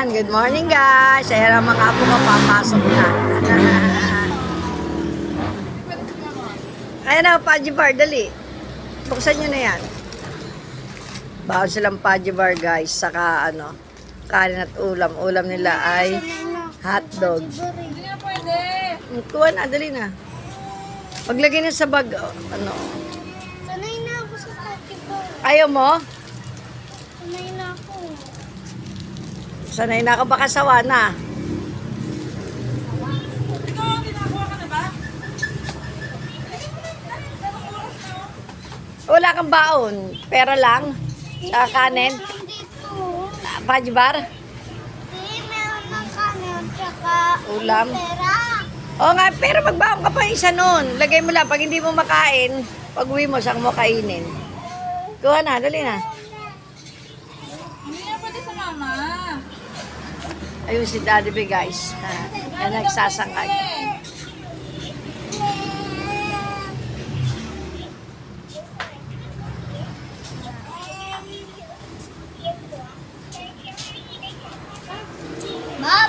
Ayan, good morning guys. Ayan ang mga apo mapapasok na. Ayan na, Paji Bar, dali. Buksan nyo na yan. Bawal silang Paji Bar guys, saka ano, kanin at ulam. Ulam nila ay hotdog. Hindi na pwede. Kuha na, dali na. Paglagay na sa bag, oh, ano. Sanay na ako sa Pokeball. Ayaw mo? Sanay na. Sanay na ka baka sawa na. Wala kang baon. Pera lang. Saka kanin. Tsaka Ulam. Oo nga, pero magbaon ka pa isa nun. Lagay mo lang, pag hindi mo makain, pag uwi mo, saan mo kainin. Kuha na, dali na. Hindi na pwede sa mama. Ayun si Daddy B, guys. Ha, yan nagsasangkag.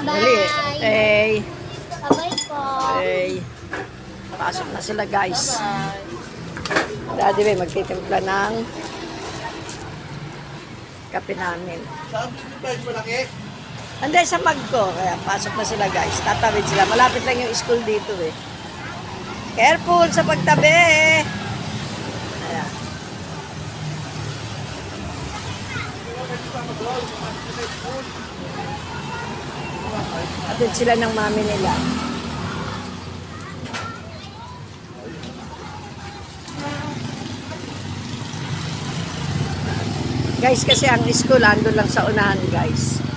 Dali. Bye-bye. Hey, Bye-bye po. hey. Pasok na sila, guys. Daddy B, magtitimpla ng kape namin. Saan yung price malaki? Anday sa mag ko, kaya pasok na sila guys. Tatawid sila. Malapit lang yung school dito eh. Careful sa pagtabi. Ayan. Atid sila ng mami nila. Guys, kasi ang school ando lang sa unahan, guys.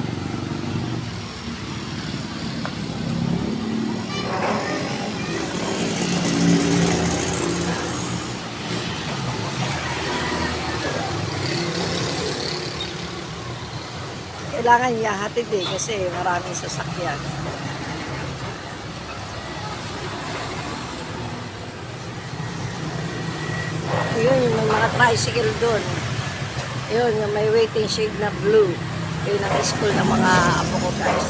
Kailangan niya hatid eh kasi maraming sasakyan. Yun, may mga tricycle doon. Yun, yung may waiting shade na blue. Yun ang school ng mga apo ko guys.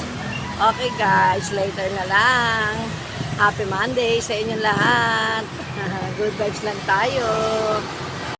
Okay guys, later na lang. Happy Monday sa inyong lahat. Good vibes lang tayo.